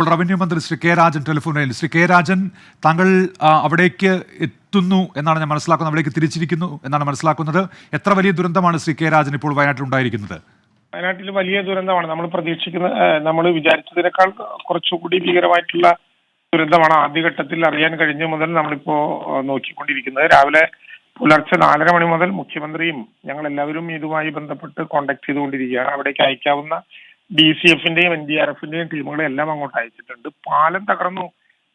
ഇപ്പോൾ റവന്യൂ മന്ത്രി ശ്രീ കെ രാജൻ ടെലിഫോണിൽ. ശ്രീ കെ രാജൻ താങ്കൾ അവിടേക്ക് എത്തുന്നു എന്നാണ് ഞാൻ മനസ്സിലാക്കുന്നത്. അവിടേക്ക് തിരിച്ചിരിക്കുന്നു എന്നാണ് മനസ്സിലാക്കുന്നത്. എത്ര വലിയ ദുരന്തമാണ് ശ്രീ കെ രാജൻ ഇപ്പോൾ വയനാട്ടിൽ ഉണ്ടായിരിക്കുന്നത്? വയനാട്ടിൽ വലിയ ദുരന്തമാണ്. നമ്മൾ പ്രതീക്ഷിക്കുന്ന നമ്മൾ വിചാരിച്ചതിനേക്കാൾ കുറച്ചുകൂടി ഭീകരമായിട്ടുള്ള ദുരന്തമാണ് ആദ്യഘട്ടത്തിൽ അറിയാൻ കഴിഞ്ഞ മുതൽ നമ്മളിപ്പോ നോക്കിക്കൊണ്ടിരിക്കുന്നത്. രാവിലെ പുലർച്ചെ നാലര മണി മുതൽ മുഖ്യമന്ത്രിയും ഞങ്ങൾ എല്ലാവരും ഇതുമായി ബന്ധപ്പെട്ട് കോണ്ടാക്ട് ചെയ്തുകൊണ്ടിരിക്കുകയാണ്. അവിടേക്ക് അയക്കാവുന്ന ഡി സി എഫിന്റെയും എൻ ഡി ആർ എഫിന്റെയും ടീമുകളെ എല്ലാം അങ്ങോട്ട് അയച്ചിട്ടുണ്ട്. പാലം തകർന്നു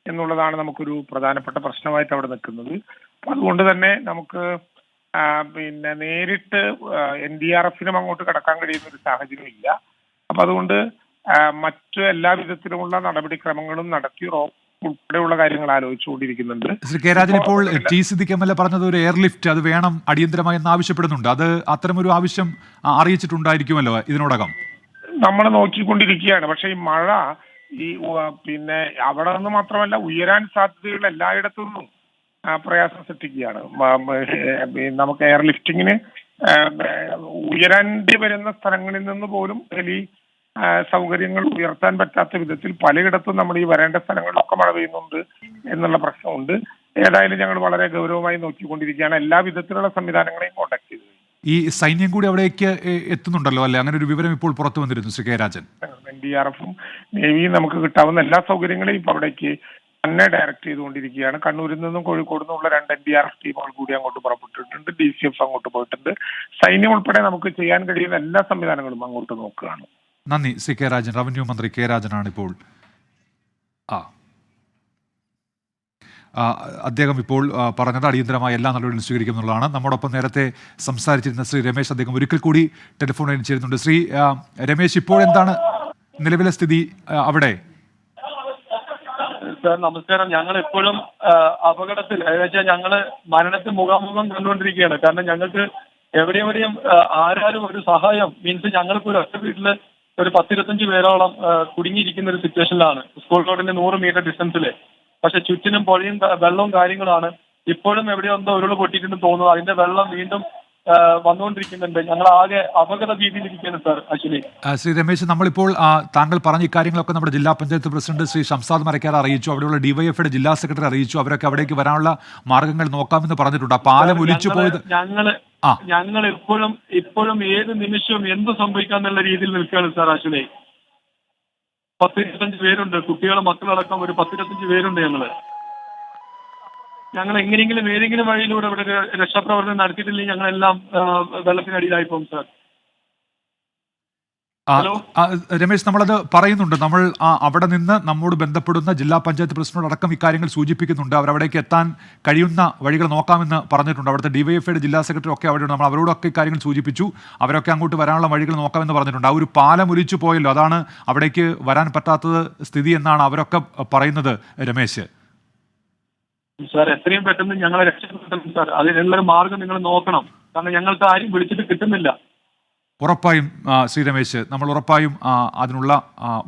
എന്നുള്ളതാണ് നമുക്കൊരു പ്രധാനപ്പെട്ട പ്രശ്നമായിട്ട് അവിടെ നിൽക്കുന്നത്. അപ്പൊ അതുകൊണ്ട് തന്നെ നമുക്ക് പിന്നെ നേരിട്ട് എൻ ഡി ആർ എഫിനും അങ്ങോട്ട് കടക്കാൻ കഴിയുന്ന ഒരു സാഹചര്യം ഇല്ല. അപ്പൊ അതുകൊണ്ട് മറ്റു എല്ലാ വിധത്തിലുമുള്ള നടപടിക്രമങ്ങളും നടത്തി ഉൾപ്പെടെയുള്ള കാര്യങ്ങൾ ആലോചിച്ചുകൊണ്ടിരിക്കുന്നുണ്ട്. ശ്രീ കെ രാജൻ ഇപ്പോൾ T Siddique M L A പറഞ്ഞത് ഒരു എയർലിഫ്റ്റ് അത് വേണം അടിയന്തരമായി എന്ന് ആവശ്യപ്പെടുന്നുണ്ട്. അത് അത്തരമൊരു ആവശ്യം അറിയിച്ചിട്ടുണ്ടായിരിക്കുമല്ലോ ഇതിനോടകം? നമ്മൾ നോക്കിക്കൊണ്ടിരിക്കുകയാണ്. പക്ഷെ ഈ മഴ ഈ പിന്നെ അവിടെ നിന്ന് മാത്രമല്ല ഉയരാൻ സാധ്യതയുള്ള എല്ലായിടത്തു നിന്നും പ്രയാസം സൃഷ്ടിക്കുകയാണ്. നമുക്ക് എയർ ലിഫ്റ്റിങ്ങിന് ഉയരേണ്ടി വരുന്ന സ്ഥലങ്ങളിൽ നിന്ന് പോലും ഹെലി സൗകര്യങ്ങൾ ഉയർത്താൻ പറ്റാത്ത വിധത്തിൽ പലയിടത്തും നമ്മൾ ഈ വരേണ്ട സ്ഥലങ്ങളിലൊക്കെ മഴ പെയ്യുന്നുണ്ട് എന്നുള്ള പ്രശ്നമുണ്ട്. ഏതായാലും ഞങ്ങൾ വളരെ ഗൗരവമായി നോക്കിക്കൊണ്ടിരിക്കുകയാണ്. എല്ലാ വിധത്തിലുള്ള സംവിധാനങ്ങളെയും കോണ്ടാക്ട് ഈ സൈന്യം കൂടി അവിടേക്ക് എത്തുന്നുണ്ടല്ലോ അല്ലെ? അങ്ങനെ ഒരു വിവരം ഇപ്പോൾ പുറത്തു വന്നിരുന്നു Shri K Rajan. N D R എഫും നേവിയും നമുക്ക് കിട്ടാവുന്ന എല്ലാ സൗകര്യങ്ങളെയും ഇപ്പൊ അവിടേക്ക് തന്നെ ഡയറക്ട് ചെയ്തുകൊണ്ടിരിക്കുകയാണ്. കണ്ണൂരിൽ നിന്നും കോഴിക്കോട് നിന്നുള്ള രണ്ട് എൻ ഡി ആർ എഫ് ടീമുകൾ കൂടി അങ്ങോട്ട് പുറപ്പെട്ടിട്ടുണ്ട്. ഡി സി എഫ് അങ്ങോട്ട് പോയിട്ടുണ്ട്. സൈന്യം ഉൾപ്പെടെ നമുക്ക് ചെയ്യാൻ കഴിയുന്ന എല്ലാ സംവിധാനങ്ങളും അങ്ങോട്ട് നോക്കുകയാണ്. നന്ദി സി കെ രാജൻ. റവന്യൂ മന്ത്രി കെ രാജനാണ് ഇപ്പോൾ. ആ, അദ്ദേഹം ഇപ്പോൾ പറഞ്ഞത് അടിയന്തരമായ എല്ലാ നടപടികളും സ്വീകരിക്കും എന്നുള്ളതാണ്. നമ്മോടൊപ്പം നേരത്തെ സംസാരിച്ചിരുന്ന ശ്രീ രമേശ് അദ്ദേഹം ഒരിക്കൽ കൂടി ടെലിഫോൺ ചേരുന്നുണ്ട്. ശ്രീ രമേശ് ഇപ്പോൾ എന്താണ് നിലവിലെ സ്ഥിതി അവിടെ? സർ നമസ്കാരം. ഞങ്ങൾ എപ്പോഴും അപകടത്തിൽ വെച്ചാൽ ഞങ്ങൾ മരണത്തിൽ മുഖാമുഖം കണ്ടുകൊണ്ടിരിക്കുകയാണ്. കാരണം ഞങ്ങൾക്ക് എവിടെ എവിടെയും ആരാരും ഒരു സഹായം മീൻസ് ഞങ്ങൾക്ക് ഒരു ഒറ്റ വീട്ടിൽ ഒരു പത്തിരുപത്തഞ്ച് പേരോളം കുടുങ്ങിയിരിക്കുന്ന ഒരു സിറ്റുവേഷനിലാണ് സ്കൂൾ റോഡിന്റെ നൂറ് മീറ്റർ ഡിസ്റ്റൻസിൽ പക്ഷെ ചുറ്റിനും പുഴയും വെള്ളവും കാര്യങ്ങളാണ്. ഇപ്പോഴും എവിടെയോ എന്തോ ഉരുൾ പൊട്ടിയിട്ടുണ്ടെന്ന് തോന്നുന്നു. അതിന്റെ വെള്ളം വീണ്ടും വന്നുകൊണ്ടിരിക്കുന്നുണ്ട്. ഞങ്ങൾ ആകെ അപകട ഭീതിയിലിരിക്കുകയാണ് സാർ ആക്ച്വലി. ശ്രീ രമേശ് നമ്മളിപ്പോൾ താങ്കൾ പറഞ്ഞ ഇക്കാര്യങ്ങളൊക്കെ നമ്മുടെ ജില്ലാ പഞ്ചായത്ത് പ്രസിഡന്റ് ശ്രീ ഷംസാദ് മരക്കാർ അറിയിച്ചു. അവിടെയുള്ള ഡിവൈഎഫ്ഐയുടെ ജില്ലാ സെക്രട്ടറി അറിയിച്ചു. അവരൊക്കെ അവിടേക്ക് വരാനുള്ള മാർഗങ്ങൾ നോക്കാമെന്ന് പറഞ്ഞിട്ടുണ്ട്. പാലം ഒലിച്ചു പോയത് ഞങ്ങൾ. ഞങ്ങൾ ഇപ്പോഴും ഇപ്പോഴും ഏത് നിമിഷവും എന്ത് സംഭവിക്കാന്നുള്ള രീതിയിൽ നിൽക്കുകയാണ് സാർ ആക്ച്വലി. പത്തിരുപത്തഞ്ച് പേരുണ്ട്. കുട്ടികളും മക്കളടക്കം ഒരു പത്തിരുപത്തഞ്ച് പേരുണ്ട് ഞങ്ങൾ. ഞങ്ങൾ എങ്ങനെയെങ്കിലും ഏതെങ്കിലും വഴിയിലൂടെ ഇവിടെ രക്ഷാപ്രവർത്തനം നടത്തിയിട്ടില്ലെങ്കിൽ ഞങ്ങളെല്ലാം വെള്ളത്തിനടിയിലായി പോകും സാർ രമേശ് നമ്മളത് പറയുന്നുണ്ട്. നമ്മൾ അവിടെ നിന്ന് നമ്മോട് ബന്ധപ്പെടുന്ന ജില്ലാ പഞ്ചായത്ത് പ്രസിഡന്റോട് അടക്കം ഇക്കാര്യങ്ങൾ സൂചിപ്പിക്കുന്നുണ്ട്. അവർ അവിടേക്ക് എത്താൻ കഴിയുന്ന വഴികൾ നോക്കാമെന്ന് പറഞ്ഞിട്ടുണ്ട്. അവിടുത്തെ ഡിവൈഎഫ്ഐയുടെ ജില്ലാ സെക്രട്ടറി ഒക്കെ അവിടെയുണ്ട് നമ്മൾ അവരോടൊക്കെ ഇക്കാര്യങ്ങൾ സൂചിപ്പിച്ചു. അവരൊക്കെ അങ്ങോട്ട് വരാനുള്ള വഴികൾ നോക്കാമെന്ന് പറഞ്ഞിട്ടുണ്ട്. ആ ഒരു പാലം ഒലിച്ചു പോയല്ലോ. അതാണ് അവിടേക്ക് വരാൻ പറ്റാത്തത് സ്ഥിതി എന്നാണ് അവരൊക്കെ പറയുന്നത് രമേശ്. സാർ എത്രയും പെട്ടെന്ന് ഞങ്ങളെ രക്ഷപ്പെടുത്തണം സാർ. അതിനുള്ള മാർഗം നിങ്ങൾ നോക്കണം. കാരണം ഞങ്ങൾക്ക് ആരും വിളിച്ചിട്ട് കിട്ടുന്നില്ല. ഉറപ്പായും ശ്രീരമേശ് ശ്രീ രമേശ് നമ്മൾ ഉറപ്പായും അതിനുള്ള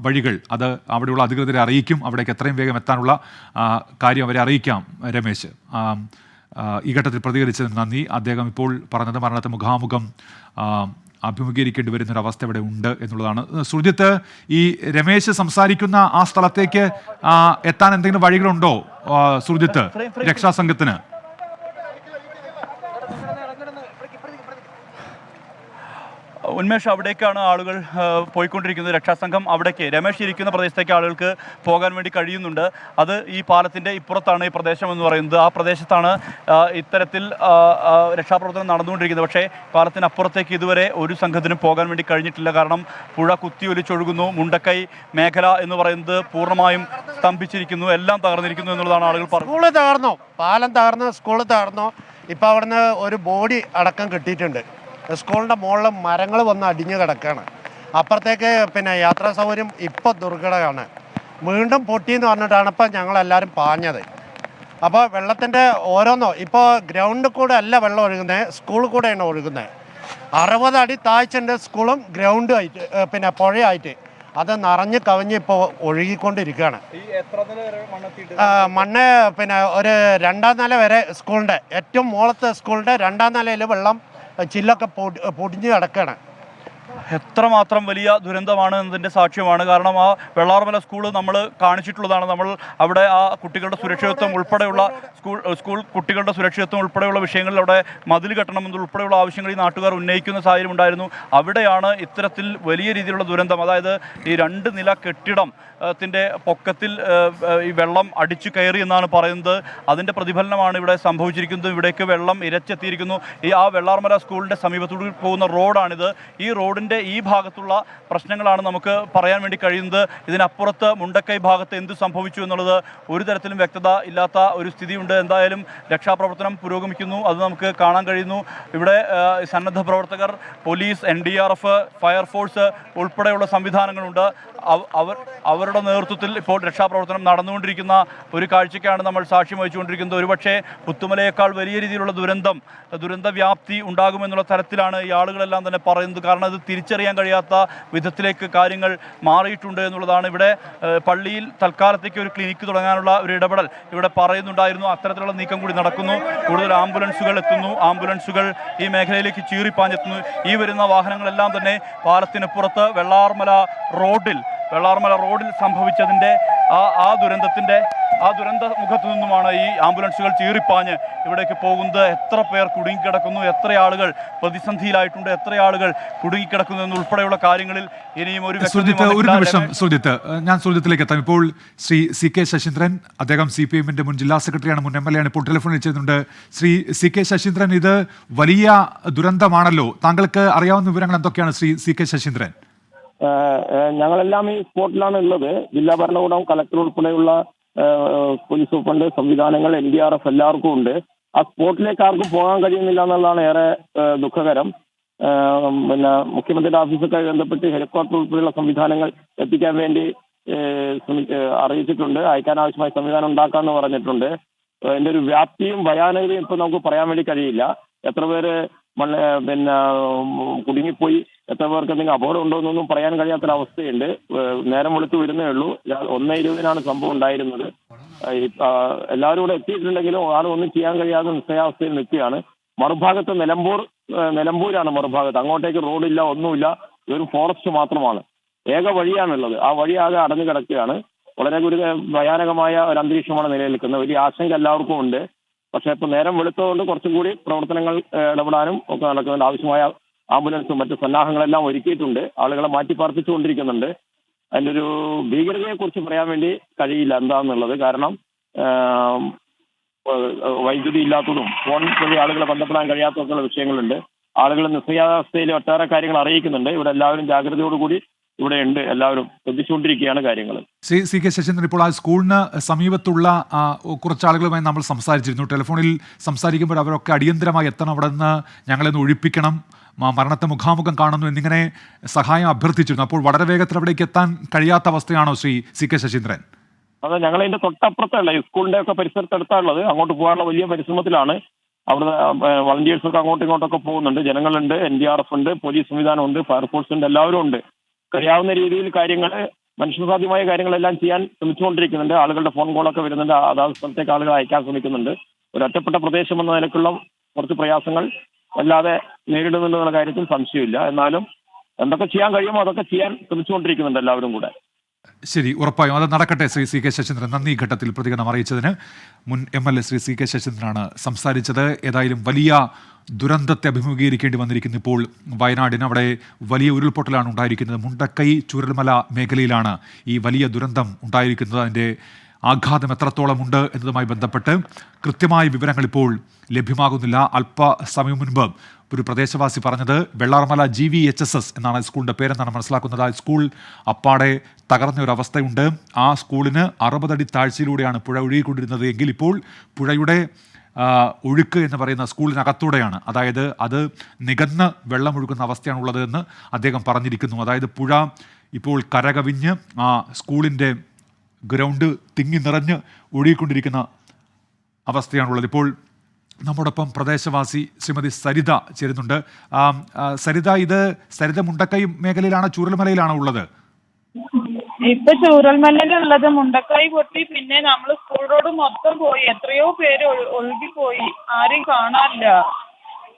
വഴികൾ അത് അവിടെയുള്ള അധികൃതരെ അറിയിക്കും. അവിടേക്ക് എത്രയും വേഗം എത്താനുള്ള കാര്യം അവരെ അറിയിക്കാം രമേശ്. ഈ ഘട്ടത്തിൽ പ്രതികരിച്ചതിന് നന്ദി. അദ്ദേഹം ഇപ്പോൾ പറഞ്ഞത് മരണത്തെ മുഖാമുഖം അഭിമുഖീകരിക്കേണ്ടി വരുന്ന ഒരു അവസ്ഥ ഇവിടെ ഉണ്ട് എന്നുള്ളതാണ്. സുജിത്ത് ഈ രമേശ് സംസാരിക്കുന്ന ആ സ്ഥലത്തേക്ക് എത്താൻ എന്തെങ്കിലും വഴികളുണ്ടോ സുജിത്ത് രക്ഷാസംഘത്തിന്? ഉന്മേഷ് അവിടേക്കാണ് ആളുകൾ പോയിക്കൊണ്ടിരിക്കുന്നത്. രക്ഷാസംഘം അവിടേക്ക് രമേശ് ഇരിക്കുന്ന പ്രദേശത്തേക്ക് ആളുകൾക്ക് പോകാൻ വേണ്ടി കഴിയുന്നുണ്ട്. അത് ഈ പാലത്തിന്റെ ഇപ്പുറത്താണ് ഈ പ്രദേശം എന്ന് പറയുന്നത്. ആ പ്രദേശത്താണ് ഇത്തരത്തിൽ രക്ഷാപ്രവർത്തനം നടന്നുകൊണ്ടിരിക്കുന്നത്. പക്ഷേ പാലത്തിനപ്പുറത്തേക്ക് ഇതുവരെ ഒരു സംഘത്തിനും പോകാൻ വേണ്ടി കഴിഞ്ഞിട്ടില്ല. കാരണം പുഴ കുത്തിയൊലിച്ചൊഴുകുന്നു. മുണ്ടക്കൈ മേഖല എന്ന് പറയുന്നത് പൂർണമായും സ്തംഭിച്ചിരിക്കുന്നു. എല്ലാം തകർന്നിരിക്കുന്നു എന്നുള്ളതാണ് ആളുകൾ പറഞ്ഞത് സ്കൂൾ തകർന്നു. പാലം തകർന്നു സ്കൂൾ തകർന്നു. ഇപ്പോൾ അവിടുന്ന് ഒരു ബോഡി അടക്കം കിട്ടിയിട്ടുണ്ട്. സ്കൂളിന്റെ മുകളിൽ മരങ്ങൾ വന്ന് അടിഞ്ഞു കിടക്കുകയാണ്. അപ്പുറത്തേക്ക് പിന്നെ യാത്രാ സൗകര്യം ഇപ്പോൾ ദുർഘടമാണ് വീണ്ടും പൊട്ടിയെന്ന് പറഞ്ഞിട്ടാണ് ഇപ്പം ഞങ്ങളെല്ലാവരും പാഞ്ഞത്. അപ്പോൾ വെള്ളത്തിന്റെ ഓരോന്നോ ഇപ്പോൾ ഗ്രൗണ്ടിൽ കൂടെ അല്ല വെള്ളം ഒഴുകുന്നത് സ്കൂളിൽ കൂടെയാണ് ഒഴുകുന്നത്. അറുപത് അടി താഴ്ചന്റെ സ്കൂളും ഗ്രൗണ്ടും ആയിട്ട് പിന്നെ പുഴയായിട്ട്. അത് നിറഞ്ഞ് കവിഞ്ഞ് ഇപ്പോൾ ഒഴുകിക്കൊണ്ടിരിക്കുകയാണ്. മണ്ണ് പിന്നെ ഒരു രണ്ടാം നില വരെ സ്കൂളിന്റെ ഏറ്റവും മുകളത്തെ സ്കൂളിന്റെ രണ്ടാം നിലയിൽ വെള്ളം ചില്ലൊക്കെ പൊടി പൊടിഞ്ഞ് കിടക്കുകയാണ് എത്രമാത്രം വലിയ ദുരന്തമാണ് എന്നതിന്റെ സാക്ഷ്യമാണ്. കാരണം ആ വെള്ളാർമല സ്കൂൾ നമ്മൾ കാണിച്ചിട്ടുള്ളതാണ്. നമ്മൾ അവിടെ ആ കുട്ടികളുടെ സുരക്ഷിതത്വം ഉൾപ്പെടെയുള്ള സ്കൂൾ സ്കൂൾ കുട്ടികളുടെ സുരക്ഷിതത്വം ഉൾപ്പെടെയുള്ള വിഷയങ്ങളിൽ അവിടെ മതിൽ കെട്ടണമെന്ന് ഉൾപ്പെടെയുള്ള ആവശ്യങ്ങൾ ഈ നാട്ടുകാർ ഉന്നയിക്കുന്ന സാഹചര്യം ഉണ്ടായിരുന്നു. അവിടെയാണ് ഇത്തരത്തിൽ വലിയ രീതിയിലുള്ള ദുരന്തം. അതായത് ഈ രണ്ട് നില കെട്ടിടം ത്തിന്റെ പൊക്കത്തിൽ ഈ വെള്ളം അടിച്ചു കയറി എന്നാണ് പറയുന്നത്. അതിന്റെ പ്രതിഫലനമാണ് ഇവിടെ സംഭവിച്ചിരിക്കുന്നത്. ഇവിടേക്ക് വെള്ളം ഇരച്ചെത്തിയിരിക്കുന്നു. ഈ ആ വെള്ളാർമല സ്കൂളിന്റെ സമീപത്തോട് പോകുന്ന റോഡാണിത് ഈ റോഡിന്റെ ഈ ഭാഗത്തുള്ള പ്രശ്നങ്ങളാണ് നമുക്ക് പറയാൻ വേണ്ടി കഴിയുന്നത്. ഇതിനപ്പുറത്ത് മുണ്ടക്കൈ ഭാഗത്ത് എന്ത് സംഭവിച്ചു എന്നുള്ളത് ഒരു തരത്തിലും വ്യക്തത ഇല്ലാത്ത ഒരു സ്ഥിതിയുണ്ട്. എന്തായാലും രക്ഷാപ്രവർത്തനം പുരോഗമിക്കുന്നു. അത് നമുക്ക് കാണാൻ കഴിയുന്നു. ഇവിടെ സന്നദ്ധ പ്രവർത്തകർ police N D R F fire force ഉൾപ്പെടെയുള്ള സംവിധാനങ്ങളുണ്ട്. അവർ അവരുടെ നേതൃത്വത്തിൽ ഇപ്പോൾ രക്ഷാപ്രവർത്തനം നടന്നുകൊണ്ടിരിക്കുന്ന ഒരു കാഴ്ചയ്ക്കാണ് നമ്മൾ സാക്ഷ്യം വഹിച്ചുകൊണ്ടിരിക്കുന്നത്. ഒരുപക്ഷെ പുത്തുമലയേക്കാൾ വലിയ രീതിയിലുള്ള ദുരന്തം ദുരന്ത വ്യാപ്തി ഉണ്ടാകുമെന്നുള്ള തരത്തിലാണ് ഈ ആളുകളെല്ലാം തന്നെ പറയുന്നത്. കാരണം ഇത് തിരിച്ചറിയാൻ കഴിയാത്ത വിധത്തിലേക്ക് കാര്യങ്ങൾ മാറിയിട്ടുണ്ട് എന്നുള്ളതാണ്. ഇവിടെ പള്ളിയിൽ തൽക്കാലത്തേക്ക് ഒരു ക്ലിനിക്ക് തുടങ്ങാനുള്ള ഒരു ഇടപെടൽ ഇവിടെ പറയുന്നുണ്ടായിരുന്നു. അത്തരത്തിലുള്ള നീക്കം കൂടി നടക്കുന്നു. കൂടുതൽ ആംബുലൻസുകൾ എത്തുന്നു. ആംബുലൻസുകൾ ഈ മേഖലയിലേക്ക് ചീറിപ്പാഞ്ഞെത്തുന്നു. ഈ വരുന്ന വാഹനങ്ങളെല്ലാം തന്നെ പാലത്തിനപ്പുറത്ത് വെള്ളാർമല റോഡിൽ വെള്ളാർമല റോഡിൽ സംഭവിച്ചതിന്റെ ആ ആ ദുരന്തത്തിന്റെ ആ ദുരന്ത മുഖത്തു നിന്നുമാണ് ഈ ആംബുലൻസുകൾ ചീറിപ്പാഞ്ഞ് ഇവിടേക്ക് പോകുന്നത്. എത്ര പേർ കുടുങ്ങിക്കിടക്കുന്നു എത്ര ആളുകൾ പ്രതിസന്ധിയിലായിട്ടുണ്ട് എത്ര ആളുകൾ കുടുങ്ങിക്കിടക്കുന്നു എന്നുൾപ്പെടെയുള്ള കാര്യങ്ങളിൽ ഇനിയും ഒരു ഒരു നിമിഷം സുജിത്ത് ഞാൻ സുജിത്തിലേക്ക് എത്താം. ഇപ്പോൾ ശ്രീ സി കെ ശശീന്ദ്രൻ അദ്ദേഹം സി പി എമ്മിന്റെ മുൻ ജില്ലാ സെക്രട്ടറിയാണ് മുൻ എം എൽ എ ആണ്. ഇപ്പോൾ ടെലിഫോൺ ചെയ്യുന്നുണ്ട്. ശ്രീ സി കെ ശശീന്ദ്രൻ ഇത് വലിയ ദുരന്തമാണല്ലോ. താങ്കൾക്ക് അറിയാവുന്ന വിവരങ്ങൾ എന്തൊക്കെയാണ് ശ്രീ സി കെ ശശീന്ദ്രൻ? ഞങ്ങളെല്ലാം ഈ സ്പോട്ടിലാണ് ഉള്ളത്. ജില്ലാ ഭരണകൂടം കളക്ടർ ഉൾപ്പെടെയുള്ള പോലീസ് സൂപ്രണ്ട് സംവിധാനങ്ങൾ എൻ ഡി ആർ എഫ് എല്ലാവർക്കും ഉണ്ട്. ആ സ്പോട്ടിലേക്ക് ആർക്കും പോകാൻ കഴിയുന്നില്ല എന്നുള്ളതാണ് ഏറെ ദുഃഖകരം. പിന്നെ മുഖ്യമന്ത്രിയുടെ ഓഫീസൊക്കെ ബന്ധപ്പെട്ട് ഹെലികോപ്റ്റർ ഉൾപ്പെടെയുള്ള സംവിധാനങ്ങൾ എത്തിക്കാൻ വേണ്ടി അറിയിച്ചിട്ടുണ്ട്. അയക്കാൻ ആവശ്യമായ സംവിധാനം ഉണ്ടാക്കാമെന്ന് പറഞ്ഞിട്ടുണ്ട്. അതിന്റെ ഒരു വ്യാപ്തിയും ഭയാനകതയും ഇപ്പൊ നമുക്ക് പറയാൻ വേണ്ടി കഴിയില്ല. എത്ര പേര് മണ്ണ് പിന്നെ കുടുങ്ങിപ്പോയി. എത്ര പേർക്ക് എന്തെങ്കിലും അപകടം ഉണ്ടോ എന്നൊന്നും പറയാൻ കഴിയാത്തൊരവസ്ഥയുണ്ട്. നേരം വെളുത്ത് വരുന്നേ ഉള്ളൂ. ഒന്നേ ഇരുപതിനാണ് സംഭവം ഉണ്ടായിരുന്നത്. എല്ലാവരും കൂടെ എത്തിയിട്ടുണ്ടെങ്കിലും ആളും ഒന്നും ചെയ്യാൻ കഴിയാതെ നിശ്ചയാവസ്ഥയിൽ നിൽക്കുകയാണ്. മറുഭാഗത്ത് നിലമ്പൂർ നിലമ്പൂരാണ് മറുഭാഗത്ത്. അങ്ങോട്ടേക്ക് റോഡില്ല ഒന്നുമില്ല. ഒരു ഫോറസ്റ്റ് മാത്രമാണ്. ഏക വഴിയാണുള്ളത്. ആ വഴി ആകെ അടഞ്ഞു കിടക്കുകയാണ്. വളരെ ഒരു ഭയാനകമായ ഒരു അന്തരീക്ഷമാണ് നിലനിൽക്കുന്നത്. വലിയ ആശങ്ക എല്ലാവർക്കും ഉണ്ട്. പക്ഷേ ഇപ്പൊ നേരം വെളുത്തതുകൊണ്ട് കുറച്ചും കൂടി പ്രവർത്തനങ്ങൾ ഇടപെടാനും ഒക്കെ നടക്കുന്നുണ്ട് ആവശ്യമായ ആംബുലൻസും മറ്റ് സന്നാഹങ്ങളെല്ലാം ഒരുക്കിയിട്ടുണ്ട്. ആളുകളെ മാറ്റി പാർപ്പിച്ചുകൊണ്ടിരിക്കുന്നുണ്ട്. അതിന്റെ ഒരു ഭീകരതയെക്കുറിച്ച് പറയാൻ വേണ്ടി കഴിയില്ല എന്താണെന്നുള്ളത് കാരണം വൈദ്യുതി ഇല്ലാത്തതും ഫോൺ വഴി ആളുകളെ ബന്ധപ്പെടാൻ കഴിയാത്തതൊക്കെയുള്ള വിഷയങ്ങളുണ്ട്. ആളുകൾ നിസ്സയാവസ്ഥയിൽ ഒട്ടേറെ കാര്യങ്ങൾ അറിയിക്കുന്നുണ്ട്. ഇവിടെ എല്ലാവരും ജാഗ്രതയോടുകൂടി ഇവിടെ ഉണ്ട് എല്ലാവരും ശ്രദ്ധിച്ചുകൊണ്ടിരിക്കുകയാണ് കാര്യങ്ങൾ. ശ്രീ സി കെ ശശീന്ദ്രൻ ഇപ്പോൾ ആ സ്കൂളിന് സമീപത്തുള്ള കുറച്ച് ആളുകളുമായി നമ്മൾ സംസാരിച്ചിരുന്നു. ടെലിഫോണിൽ സംസാരിക്കുമ്പോൾ അവരൊക്കെ അടിയന്തരമായി എത്തണം അവിടെ നിന്ന് ഞങ്ങളെ ഒന്ന് ഒഴിപ്പിക്കണം മരണത്തെ മുഖാമുഖം കാണുന്നു എന്നിങ്ങനെ സഹായം അഭ്യർത്ഥിച്ചിരുന്നു. അപ്പോൾ വളരെ വേഗത്തിൽ അവിടേക്ക് എത്താൻ കഴിയാത്ത അവസ്ഥയാണോ ശ്രീ സി കെ ശശീന്ദ്രൻ? അതെ ഞങ്ങൾ ഇതിന്റെ തൊട്ടപ്പുറത്തല്ല ഈ സ്കൂളിന്റെ ഒക്കെ പരിസരത്തെടുത്താണുള്ളത്. അങ്ങോട്ട് പോകാനുള്ള വലിയ പരിശ്രമത്തിലാണ്. അവിടെ വളണ്ടിയേഴ്സൊക്കെ അങ്ങോട്ടും ഇങ്ങോട്ടൊക്കെ പോകുന്നുണ്ട്. ജനങ്ങളുണ്ട് എൻ ഡി ആർ എഫ് ഉണ്ട് പോലീസ് സംവിധാനം ഉണ്ട് ഫയർഫോഴ്സ് ഉണ്ട് എല്ലാവരും ഉണ്ട്. കഴിയാവുന്ന രീതിയിൽ കാര്യങ്ങൾ മനുഷ്യസാധ്യമായ കാര്യങ്ങളെല്ലാം ചെയ്യാൻ ശ്രമിച്ചുകൊണ്ടിരിക്കുന്നുണ്ട്. ആളുകളുടെ ഫോൺ കോളൊക്കെ വരുന്നുണ്ട്. അതാത് സ്ഥലത്തേക്ക് ആളുകൾ അയക്കാൻ ശ്രമിക്കുന്നുണ്ട്. ഒരു ഒറ്റപ്പെട്ട പ്രദേശം എന്ന നിലക്കുള്ള കുറച്ച് പ്രയാസങ്ങൾ വല്ലാതെ നേരിടുന്നുണ്ടെന്നുള്ള കാര്യത്തിൽ സംശയമില്ല. എന്നാലും എന്തൊക്കെ ചെയ്യാൻ കഴിയുമോ അതൊക്കെ ചെയ്യാൻ ശ്രമിച്ചുകൊണ്ടിരിക്കുന്നുണ്ട് എല്ലാവരും കൂടെ. ശരി ഉറപ്പായും. അത് നടക്കട്ടെ ശ്രീ സി കെ ശശീന്ദ്രൻ. നന്ദി ഘട്ടത്തിൽ പ്രതികരണം അറിയിച്ചതിന്. മുൻ M L A Shri C K ശശീന്ദ്രനാണ് സംസാരിച്ചത്. ഏതായാലും വലിയ ദുരന്തത്തെ അഭിമുഖീകരിക്കേണ്ടി വന്നിരിക്കുന്നു ഇപ്പോൾ. വയനാടിന് അവിടെ വലിയ ഉരുൾപൊട്ടലാണ് ഉണ്ടായിരിക്കുന്നത്. മുണ്ടക്കൈ ചുരൽമല മേഖലയിലാണ് ഈ വലിയ ദുരന്തം ഉണ്ടായിരിക്കുന്നത്. അതിന്റെ ആഘാതം എത്രത്തോളം ഉണ്ട് എന്നതുമായി ബന്ധപ്പെട്ട് കൃത്യമായ വിവരങ്ങൾ ഇപ്പോൾ ലഭ്യമാകുന്നില്ല. അല്പസമയം മുൻപ് ഒരു പ്രദേശവാസി പറഞ്ഞത് Vellarmala G V H S S എന്നാണ് സ്കൂളിന്റെ പേരെന്നാണ് മനസ്സിലാക്കുന്നത്. ആ സ്കൂൾ അപ്പാടെ തകർന്ന ഒരു അവസ്ഥയുണ്ട്. ആ സ്കൂളിന് അറുപതടി താഴ്ചയിലൂടെയാണ് പുഴ ഒഴുകിക്കൊണ്ടിരുന്നത്. എങ്കിൽ ഇപ്പോൾ പുഴയുടെ ഒഴുക്ക് എന്ന് പറയുന്ന സ്കൂളിനകത്തൂടെയാണ്. അതായത് അത് നികന്ന് വെള്ളമൊഴുകുന്ന അവസ്ഥയാണുള്ളത് എന്ന് അദ്ദേഹം പറഞ്ഞിരിക്കുന്നു. അതായത് പുഴ ഇപ്പോൾ കരകവിഞ്ഞ് ആ സ്കൂളിന്റെ ഗ്രൗണ്ട് തിങ്ങി നിറഞ്ഞ് ഒഴുകിക്കൊണ്ടിരിക്കുന്ന അവസ്ഥയാണുള്ളത്. ഇപ്പോൾ നമ്മോടൊപ്പം പ്രദേശവാസി ശ്രീമതി സരിത ചേരുന്നുണ്ട്. സരിത ഇത് സരിത മുണ്ടക്കൈ മേഖലയിലാണ് ചൂരൽമലയിലാണോ ഉള്ളത്? ഇപ്പൊ ചൂരൽമലയിലുള്ളത് മുണ്ടക്കായി പൊട്ടി പിന്നെ നമ്മൾ സ്കൂൾ റോഡ് മൊത്തം പോയി. എത്രയോ പേര് ഒഴു- ഒഴുകിപ്പോയി. ആരും കാണാനില്ല.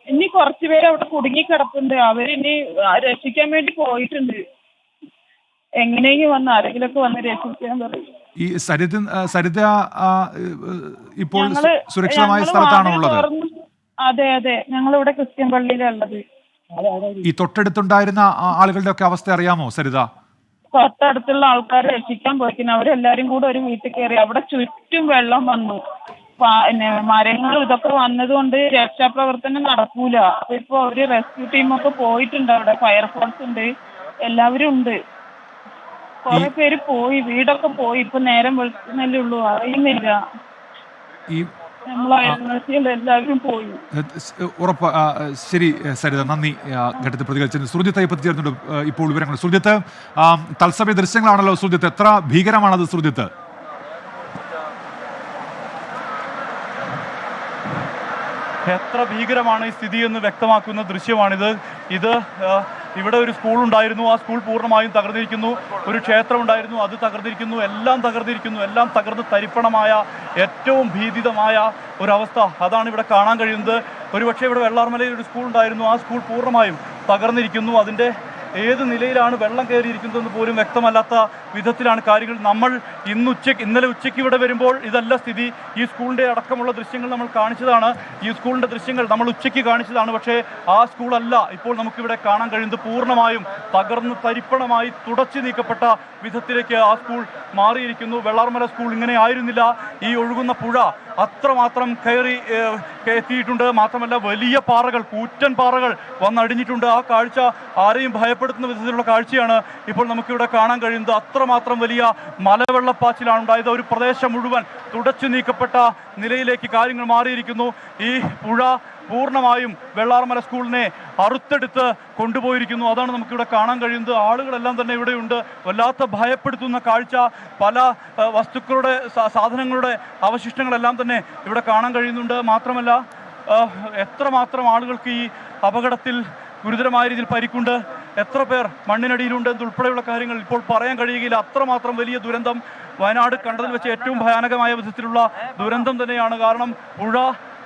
ഇനി കുറച്ച് പേര് അവിടെ കുടുങ്ങി കിടപ്പുണ്ട് അവരിനി രക്ഷിക്കാൻ വേണ്ടി പോയിട്ടുണ്ട്. എങ്ങനെയെങ്കിലും വന്ന് ആരെങ്കിലൊക്കെ വന്ന് രക്ഷിക്കാൻ പറയും. ഈ സരിത സരിത ഇപ്പോൾ സുരക്ഷിതമായ സ്ഥലത്താണോ ഉള്ളത്? അതെ അതെ. ഞങ്ങൾ ഇവിടെ ക്രിസ്ത്യൻ പള്ളിയിലുള്ളത് ഈ തൊട്ടടുത്തുണ്ടായിരുന്ന ആളുകളുടെ ഒക്കെ അവസ്ഥ അറിയാമോ സരിത? തൊട്ടടുത്തുള്ള ആൾക്കാരെ രക്ഷിക്കാൻ പോയിക്കുന്നു. അവരെല്ലാരും കൂടെ ഒരു വീട്ടിൽ കയറി അവിടെ ചുറ്റും വെള്ളം വന്നു. പിന്നെ മരങ്ങളും ഇതൊക്കെ വന്നതുകൊണ്ട് രക്ഷാപ്രവർത്തനം നടക്കൂല. അപ്പൊ ഇപ്പൊ ഒരു റെസ്ക്യൂ ടീമൊക്കെ പോയിട്ടുണ്ട് അവിടെ. ഫയർഫോഴ്സ് ഉണ്ട്. എല്ലാവരും ഉണ്ട്. കുറെ പേര് പോയി. വീടൊക്കെ പോയി. ഇപ്പൊ നേരം വെളുക്കുന്നല്ലേ ഉള്ളൂ. അറിയുന്നില്ല. ഈ ഉറപ്പ് ശരി സരിത നന്ദി ഘട്ടത്തിൽ പ്രതികരിച്ചത് സുർജിത്തെ പറ്റി ചേർന്നുണ്ട് ഇപ്പോൾ വിവരങ്ങൾ. സുർജിത്ത് തത്സമയ ദൃശ്യങ്ങളാണല്ലോ സുർജിത്ത്. എത്ര ഭീകരമാണത് സുർജിത്ത്? എത്ര ഭീകരമാണ് ഈ സ്ഥിതി എന്ന് വ്യക്തമാക്കുന്ന ദൃശ്യമാണിത്. ഇത് ഇവിടെ ഒരു സ്കൂൾ ഉണ്ടായിരുന്നു. ആ സ്കൂൾ പൂർണമായും തകർന്നിരിക്കുന്നു. ഒരു ക്ഷേത്രം ഉണ്ടായിരുന്നു. അത് തകർന്നിരിക്കുന്നു. എല്ലാം തകർന്നിരിക്കുന്നു. എല്ലാം തകർന്ന് തരിപ്പണമായ ഏറ്റവും ഭീതിതമായ ഒരവസ്ഥ അതാണ് ഇവിടെ കാണാൻ കഴിയുന്നത്. ഒരുപക്ഷെ ഇവിടെ വെള്ളാർമലയിൽ ഒരു സ്കൂൾ ഉണ്ടായിരുന്നു. ആ സ്കൂൾ പൂർണമായും തകർന്നിരിക്കുന്നു. അതിന്റെ ഏത് നിലയിലാണ് വെള്ളം കയറിയിരിക്കുന്നതെന്ന് പോലും വ്യക്തമല്ലാത്ത വിധത്തിലാണ് കാര്യങ്ങൾ. നമ്മൾ ഇന്ന് ഉച്ചയ്ക്ക് ഇന്നലെ ഉച്ചയ്ക്ക് ഇവിടെ വരുമ്പോൾ ഇതല്ല സ്ഥിതി. ഈ സ്കൂളിന്റെ അടക്കമുള്ള ദൃശ്യങ്ങൾ നമ്മൾ കാണിച്ചതാണ്. ഈ സ്കൂളിന്റെ ദൃശ്യങ്ങൾ നമ്മൾ ഉച്ചയ്ക്ക് കാണിച്ചതാണ്. പക്ഷേ ആ സ്കൂളല്ല. ഇപ്പോൾ നമുക്കിവിടെ കാണാൻ കഴിയുന്നത് പൂർണമായും തകർന്ന് തരിപ്പണമായി തുടച്ചു നീക്കപ്പെട്ട വിധത്തിലേക്ക് ആ സ്കൂൾ മാറിയിരിക്കുന്നു. വെള്ളാർമല സ്കൂൾ ഇങ്ങനെ ആയിരുന്നില്ല. ഈ ഒഴുകുന്ന പുഴ അത്രമാത്രം കയറി എത്തിയിട്ടുണ്ട്. മാത്രമല്ല വലിയ പാറകൾ കൂറ്റൻ പാറകൾ വന്നടിഞ്ഞിട്ടുണ്ട്. ആ കാഴ്ച ആരെയും ഭയപ്പെടുത്തുന്ന വിധത്തിലുള്ള കാഴ്ചയാണ് ഇപ്പോൾ നമുക്കിവിടെ കാണാൻ കഴിയുന്നത്. അത്രമാത്രം വലിയ മലവെള്ളപ്പാച്ചിലാണ് ഉണ്ടായത്. ഒരു പ്രദേശം മുഴുവൻ തുടച്ചു നീക്കപ്പെട്ട നിലയിലേക്ക് കാര്യങ്ങൾ മാറിയിരിക്കുന്നു. ഈ പുഴ പൂർണമായും വെള്ളാർമല സ്കൂളിനെ അറുത്തെടുത്ത് കൊണ്ടുപോയിരിക്കുന്നു. അതാണ് നമുക്കിവിടെ കാണാൻ കഴിയുന്നത്. ആളുകളെല്ലാം തന്നെ ഇവിടെയുണ്ട്. വല്ലാത്ത ഭയപ്പെടുത്തുന്ന കാഴ്ച. പല വസ്തുക്കളുടെ സാധനങ്ങളുടെ അവശിഷ്ടങ്ങളെല്ലാം തന്നെ ഇവിടെ കാണാൻ കഴിയുന്നുണ്ട്. മാത്രമല്ല എത്രമാത്രം ആളുകൾക്ക് ഈ അപകടത്തിൽ ഗുരുതരമായ രീതിയിൽ പരിക്കുണ്ട്. എത്ര പേർ മണ്ണിനടിയിലുണ്ട് എന്നുൾപ്പെടെയുള്ള കാര്യങ്ങൾ ഇപ്പോൾ പറയാൻ കഴിയുകയില്ല. അത്രമാത്രം വലിയ ദുരന്തം വയനാട് കണ്ടതിൽ വെച്ച് ഏറ്റവും ഭയാനകമായ വിധത്തിലുള്ള ദുരന്തം തന്നെയാണ്. കാരണം പുഴ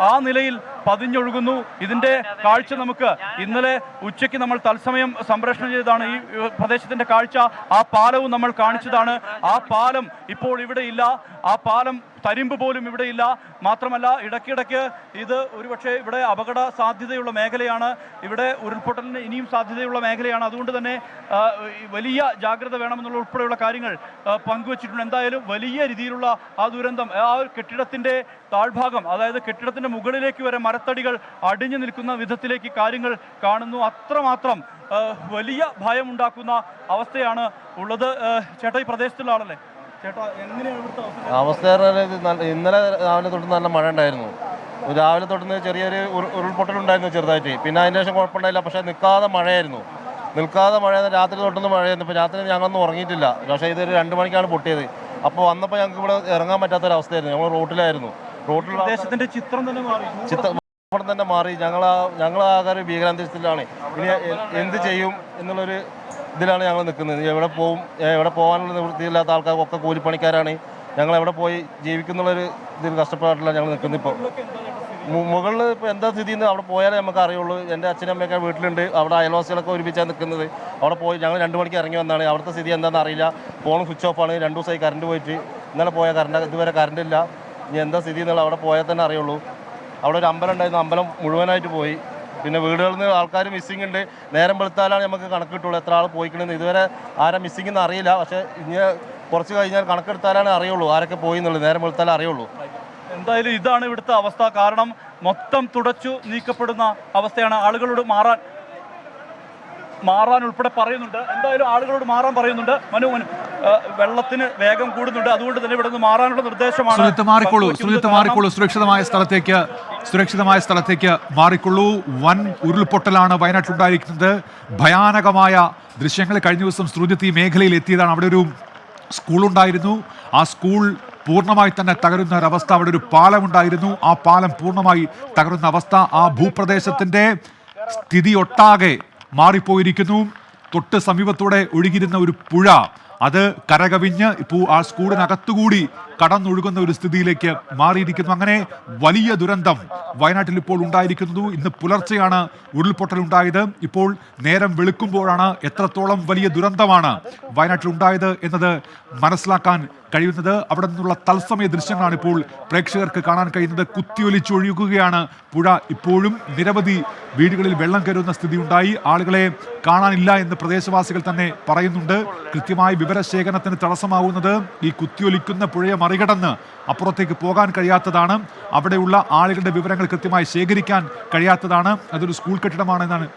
ആ നിലയിൽ പതിഞ്ഞൊഴുകുന്നു. ഇതിന്റെ കാഴ്ച നമുക്ക് ഇന്നലെ ഉച്ചയ്ക്ക് നമ്മൾ തത്സമയം സംപ്രേഷണം ചെയ്തതാണ്. ഈ പ്രദേശത്തിന്റെ കാഴ്ച ആ പാലവും നമ്മൾ കാണിച്ചതാണ്. ആ പാലം ഇപ്പോൾ ഇവിടെ ഇല്ല. ആ പാലം തരിമ്പ് പോലും ഇവിടെ ഇല്ല. മാത്രമല്ല ഇടയ്ക്കിടയ്ക്ക് ഇത് ഒരുപക്ഷെ ഇവിടെ അപകട സാധ്യതയുള്ള മേഖലയാണ്. ഇവിടെ ഉരുൾപൊട്ടലിന് ഇനിയും സാധ്യതയുള്ള മേഖലയാണ്. അതുകൊണ്ട് തന്നെ വലിയ ജാഗ്രത വേണമെന്നുള്ള ഉൾപ്പെടെയുള്ള കാര്യങ്ങൾ പങ്കുവച്ചിട്ടുണ്ട്. എന്തായാലും വലിയ രീതിയിലുള്ള ആ ദുരന്തം ആ ഒരു കെട്ടിടത്തിന്റെ താഴ്ഭാഗം അതായത് കെട്ടിടത്തിന്റെ മുകളിലേക്ക് വരെ മരത്തടികൾ അടിഞ്ഞു നിൽക്കുന്ന വിധത്തിലേക്ക് കാര്യങ്ങൾ കാണുന്നു. അത്രമാത്രം വലിയ ഭയമുണ്ടാക്കുന്ന അവസ്ഥയാണ് ഉള്ളത്. ചേട്ടാ ഈ പ്രദേശത്തുള്ള ആളല്ലേ? അവസ്ഥ? ഇന്നലെ രാവിലെ തൊട്ട് നല്ല മഴ ഉണ്ടായിരുന്നു. രാവിലെ തൊട്ട് ചെറിയൊരു ഉരു- ഉരുൾപൊട്ടലുണ്ടായിരുന്നു ചെറുതായിട്ട്. പിന്നെ അതിന് ശേഷം കുഴപ്പമുണ്ടായില്ല പക്ഷേ നിൽക്കാതെ മഴയായിരുന്നു. നിൽക്കാതെ മഴ രാത്രി തൊട്ടൊന്ന് മഴയായിരുന്നു. ഇപ്പോൾ രാത്രി ഞങ്ങളൊന്നും ഉറങ്ങിയിട്ടില്ല. പക്ഷേ ഇതൊരു രണ്ട് മണിക്കാണ് പൊട്ടിയത്. അപ്പോൾ വന്നപ്പോൾ ഞങ്ങൾക്ക് ഇവിടെ ഇറങ്ങാൻ പറ്റാത്തൊരവസ്ഥയായിരുന്നു ഞങ്ങൾ റോട്ടിലായിരുന്നു. റോട്ടിൽ ചിത്രം തന്നെ മാറി. ചിത്രം തന്നെ മാറി. ഞങ്ങൾ ഞങ്ങൾ ആകെ ഒരു ഭീകരാന്തരീക്ഷത്തിലാണ്. ഇനി എന്ത് ചെയ്യും എന്നുള്ളൊരു ഇതിലാണ് ഞങ്ങൾ നിൽക്കുന്നത്. എവിടെ ഏ, എവിടെ പോകാനുള്ള നിവൃത്തിയില്ലാത്ത ആൾക്കാർക്കൊക്കെ കൂലിപ്പണിക്കാരാണ്. ഞങ്ങൾ എവിടെ പോയി ജീവിക്കുന്നുള്ളൊരു ഇതിൽ കഷ്ടപ്പാടില്ല ഞങ്ങൾ നിൽക്കുന്നത് ഇപ്പോൾ. മുകളിൽ ഇപ്പോൾ എന്താ സ്ഥിതി എന്ന് അവിടെ പോയാലേ നമുക്ക് അറിയുള്ളൂ. എന്റെ അച്ഛനും അമ്മയൊക്കെ വീട്ടിലുണ്ട്. അവിടെ അയൽവാസികളൊക്കെ ഒരുമിച്ചാണ് നിൽക്കുന്നത്. അവിടെ പോയി ഞങ്ങൾ രണ്ട് മണിക്ക് ഇറങ്ങി വന്നതാണ് അവിടുത്തെ സ്ഥിതി എന്താണെന്ന് അറിയില്ല. ഫോൺ സ്വിച്ച് ഓഫ് ആണ്. രണ്ട് ദിവസമായി കറണ്ട് പോയിട്ട്. ഇന്നലെ പോയ കറണ്ട് ഇതുവരെ കറണ്ട് ഇല്ല. ഇനി എന്താ സ്ഥിതി എന്നുള്ള അവിടെ പോയാൽ തന്നെ അറിയുള്ളൂ. അവിടെ ഒരു അമ്പലം ഉണ്ടായിരുന്നു. അമ്പലം മുഴുവനായിട്ട് പോയി. പിന്നെ വീടുകളിൽ നിന്ന് ആൾക്കാർ മിസ്സിംഗ് ഉണ്ട്. നേരം വെളുത്താലാണ് നമുക്ക് കണക്ക് കിട്ടുള്ളൂ എത്ര ആൾ പോയിക്കണെന്ന്. ഇതുവരെ ആരാ മിസ്സിംഗ് എന്ന് അറിയില്ല. പക്ഷേ ഇനി കുറച്ച് കഴിഞ്ഞാൽ കണക്കെടുത്താലാണ് അറിയുള്ളൂ ആരൊക്കെ പോയി എന്നുള്ളത് നേരം വെളുത്താലേ അറിയുള്ളൂ. എന്തായാലും ഇതാണ് ഇവിടുത്തെ അവസ്ഥ. കാരണം മൊത്തം തുടച്ചു നീക്കപ്പെടുന്ന അവസ്ഥയാണ് ആളുകളോട് മാറാൻ മാറാൻ ഉൾപ്പെടെ പറയുന്നുണ്ട്. എന്തായാലും ആളുകളോട് മാറാൻ പറയുന്നുണ്ട്. മനു മനു വെള്ളത്തിന് വേഗം കൂടുന്നുണ്ട്. അതുകൊണ്ട് തന്നെ ഇവിടെ നിന്ന് മാറാനുള്ള നിർദ്ദേശമാണ്. സുരത്ത് മാറിക്കോളൂ. സുരത്ത് മാറിക്കോളൂ. സുരക്ഷിതമായ സ്ഥലത്തേക്ക് സുരക്ഷിതമായ സ്ഥലത്തേക്ക് മാറിക്കൊള്ളൂ. വൻ ഉരുൾപൊട്ടലാണ് വയനാട്ടിലുണ്ടായിരിക്കുന്നത് ഭയാനകമായ ദൃശ്യങ്ങൾ കഴിഞ്ഞ ദിവസം ശ്രുതി മേഖലയിൽ എത്തിയതാണ്. അവിടെ ഒരു സ്കൂളുണ്ടായിരുന്നു ആ സ്കൂൾ പൂർണമായി തന്നെ തകരുന്ന ഒരവസ്ഥ അവിടെ ഒരു പാലം ഉണ്ടായിരുന്നു. ആ പാലം പൂർണമായി തകരുന്ന അവസ്ഥ. ആ ഭൂപ്രദേശത്തിന്റെ സ്ഥിതി ഒട്ടാകെ മാറിപ്പോയിരിക്കുന്നു. തൊട്ട് സമീപത്തോടെ ഒഴുകിയിരുന്ന ഒരു പുഴ. അത് കരകവിഞ്ഞ് ഇപ്പോൾ ആ സ്കൂളിനകത്തുകൂടി കടന്നൊഴുകുന്ന ഒരു സ്ഥിതിയിലേക്ക് മാറിയിരിക്കുന്നു. അങ്ങനെ വലിയ ദുരന്തം വയനാട്ടിൽ ഇപ്പോൾ ഉണ്ടായിരിക്കുന്നു. ഇന്ന് പുലർച്ചെയാണ് ഉരുൾപൊട്ടൽ ഉണ്ടായത്. ഇപ്പോൾ നേരം വെളുക്കുമ്പോഴാണ് എത്രത്തോളം വലിയ ദുരന്തമാണ് വയനാട്ടിൽ ഉണ്ടായത് എന്നത് മനസ്സിലാക്കാൻ കഴിയുന്നത്. അവിടെ നിന്നുള്ള തത്സമയ ദൃശ്യങ്ങളാണ് ഇപ്പോൾ പ്രേക്ഷകർക്ക് കാണാൻ കഴിയുന്നത്. കുത്തിയൊലിച്ചൊഴുകുകയാണ് പുഴ. ഇപ്പോഴും നിരവധി വീടുകളിൽ വെള്ളം കയറുന്ന സ്ഥിതി ഉണ്ടായി. ആളുകളെ കാണാനില്ല എന്ന് പ്രദേശവാസികൾ തന്നെ പറയുന്നുണ്ട്. കൃത്യമായ വിവരശേഖരണത്തിന് തടസ്സമാവുന്നത് ഈ കുത്തിയൊലിക്കുന്ന പുഴയെ മറികടന്ന് അപ്പുറത്തേക്ക് പോകാൻ കഴിയാത്തതാണ്. അവിടെയുള്ള ആളുകളുടെ വിവരങ്ങൾ കൃത്യമായി ശേഖരിക്കാൻ കഴിയാത്തതാണ്. അതൊരു സ്കൂൾ കെട്ടിടമാണെന്നാണ്